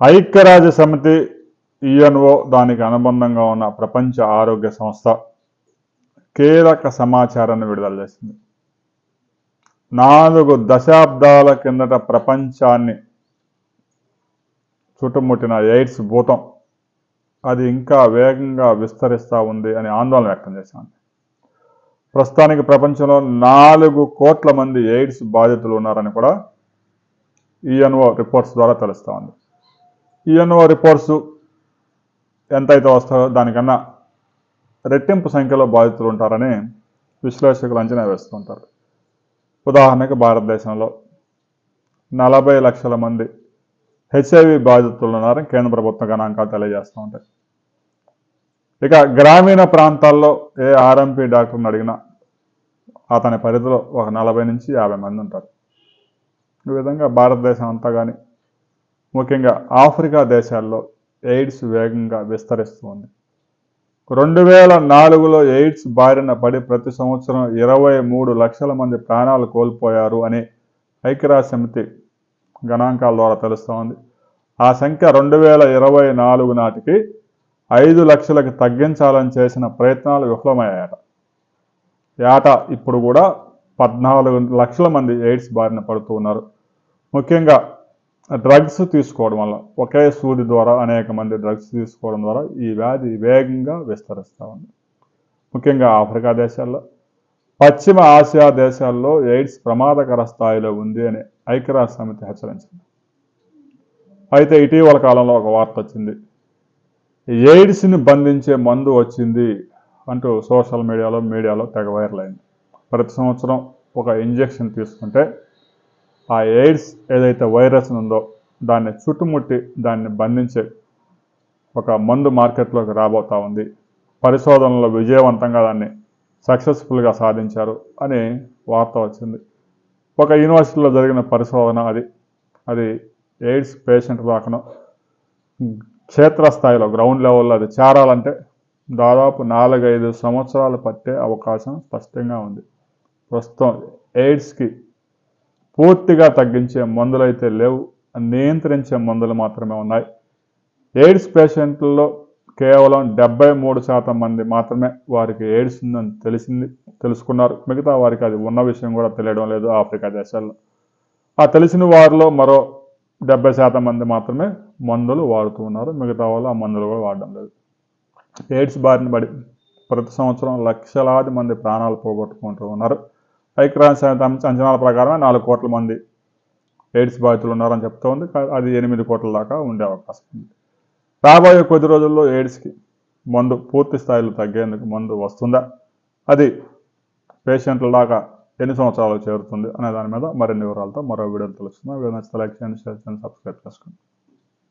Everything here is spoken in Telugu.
ఐక్యరాజ్య సమితి ఈఎన్ఓ దానికి అనుబంధంగా ఉన్న ప్రపంచ ఆరోగ్య సంస్థ కీలక సమాచారాన్ని విడుదల చేసింది. నాలుగు దశాబ్దాల కిందట ప్రపంచాన్ని చుట్టుముట్టిన ఎయిడ్స్ భూతం అది ఇంకా వేగంగా విస్తరిస్తూ ఉంది అని ఆందోళన వ్యక్తం చేశాను ప్రస్తుతానికి ప్రపంచంలో నాలుగు కోట్ల మంది ఎయిడ్స్ బాధితులు ఉన్నారని కూడా ఈఎన్ఓ రిపోర్ట్స్ ద్వారా తెలుస్తూ ఉంది. ఈఎన్ఓ రిపోర్ట్స్ ఎంతైతే వస్తాయో దానికన్నా రెట్టింపు సంఖ్యలో బాధితులు ఉంటారని విశ్లేషకులు అంచనా వేస్తుంటారు. ఉదాహరణకు భారతదేశంలో నలభై లక్షల మంది హెచ్ఐవి బాధితులు ఉన్నారని కేంద్ర ప్రభుత్వ గణాంకాలు తెలియజేస్తూ ఉంటాయి. ఇక గ్రామీణ ప్రాంతాల్లో ఏ ఆర్ఎంపీ డాక్టర్ని అడిగినా అతని పరిధిలో ఒక నలభై నుంచి యాభై మంది ఉంటారు. ఈ విధంగా భారతదేశం అంతా కానీ ముఖ్యంగా ఆఫ్రికా దేశాల్లో ఎయిడ్స్ వేగంగా విస్తరిస్తోంది. రెండు వేల నాలుగులో ఎయిడ్స్ బారిన పడి ప్రతి సంవత్సరం ఇరవై మూడు లక్షల మంది ప్రాణాలు కోల్పోయారు అని ఐక్యరాజ్య సమితి గణాంకాల ద్వారా తెలుస్తోంది. ఆ సంఖ్య రెండు వేల ఇరవై నాలుగు నాటికి ఐదు లక్షలకు తగ్గించాలని చేసిన ప్రయత్నాలు విఫలమయ్యాయట. ఏటా ఇప్పుడు కూడా పద్నాలుగు లక్షల మంది ఎయిడ్స్ బారిన పడుతూ ఉన్నారు ముఖ్యంగా డ్రగ్స్ తీసుకోవడం వల్ల ఒకే సూది ద్వారా అనేక మంది డ్రగ్స్ తీసుకోవడం ద్వారా ఈ వ్యాధి వేగంగా విస్తరిస్తూ ఉంది. ముఖ్యంగా ఆఫ్రికా దేశాల్లో పశ్చిమ ఆసియా దేశాల్లో ఎయిడ్స్ ప్రమాదకర స్థాయిలో ఉంది అని ఐక్యరాజ్య సమితి హెచ్చరించింది. అయితే ఇటీవల కాలంలో ఒక వార్త వచ్చింది. ఎయిడ్స్ని బంధించే మందు వచ్చింది అంటూ సోషల్ మీడియాలో మీడియాలో తెగ వైరల్ అయింది. ప్రతి సంవత్సరం ఒక ఇంజెక్షన్ తీసుకుంటే ఆ ఎయిడ్స్ ఏదైతే వైరస్ ఉందో దాన్ని చుట్టుముట్టి దాన్ని బంధించే ఒక మందు మార్కెట్లోకి రాబోతా ఉంది. పరిశోధనలో విజయవంతంగా దాన్ని సక్సెస్ఫుల్గా సాధించారు అని వార్త వచ్చింది. ఒక యూనివర్సిటీలో జరిగిన పరిశోధన అది. అది ఎయిడ్స్ పేషెంట్ దాకను. క్షేత్రస్థాయిలో గ్రౌండ్ లెవెల్లో అది చేరాలంటే దాదాపు నాలుగైదు సంవత్సరాలు పట్టే అవకాశం స్పష్టంగా ఉంది. ప్రస్తుతం ఎయిడ్స్కి పూర్తిగా తగ్గించే మందులు అయితే లేవు నియంత్రించే మందులు మాత్రమే ఉన్నాయి. ఎయిడ్స్ పేషెంట్లలో కేవలం డెబ్బై మూడు శాతం మంది మాత్రమే వారికి ఎయిడ్స్ ఉందని తెలిసింది తెలుసుకున్నారు. మిగతా వారికి అది ఉన్న విషయం కూడా తెలియడం లేదు ఆఫ్రికా దేశాల్లో. ఆ తెలిసిన వారిలో మరో డెబ్బై శాతం మంది మాత్రమే మందులు వాడుతూ ఉన్నారు. మిగతా వాళ్ళు ఆ మందులు కూడా వాడడం లేదు. ఎయిడ్స్ బారిన పడి ప్రతి సంవత్సరం లక్షలాది మంది ప్రాణాలు పోగొట్టుకుంటూ ఉన్నారు. ఐక్యరాజ్య సమితి అంచనాల ప్రకారమే నాలుగు కోట్ల మంది ఎయిడ్స్ బాధితులు ఉన్నారని చెప్తూ ఉంది అది ఎనిమిది కోట్ల దాకా ఉండే అవకాశం ఉంది. రాబోయే కొద్ది రోజుల్లో ఎయిడ్స్కి మందు పూర్తి స్థాయిలో తగ్గేందుకు మందు వస్తుందా? అది పేషెంట్ల దాకా ఎన్ని సంవత్సరాలు చేరుతుంది అనే దాని మీద మరిన్ని వివరాలతో మరో వీడియోలు తెలుస్తుంది వీడియో నచ్చితే లైక్ చేయండి షేర్ చేయండి సబ్స్క్రైబ్ చేసుకోండి.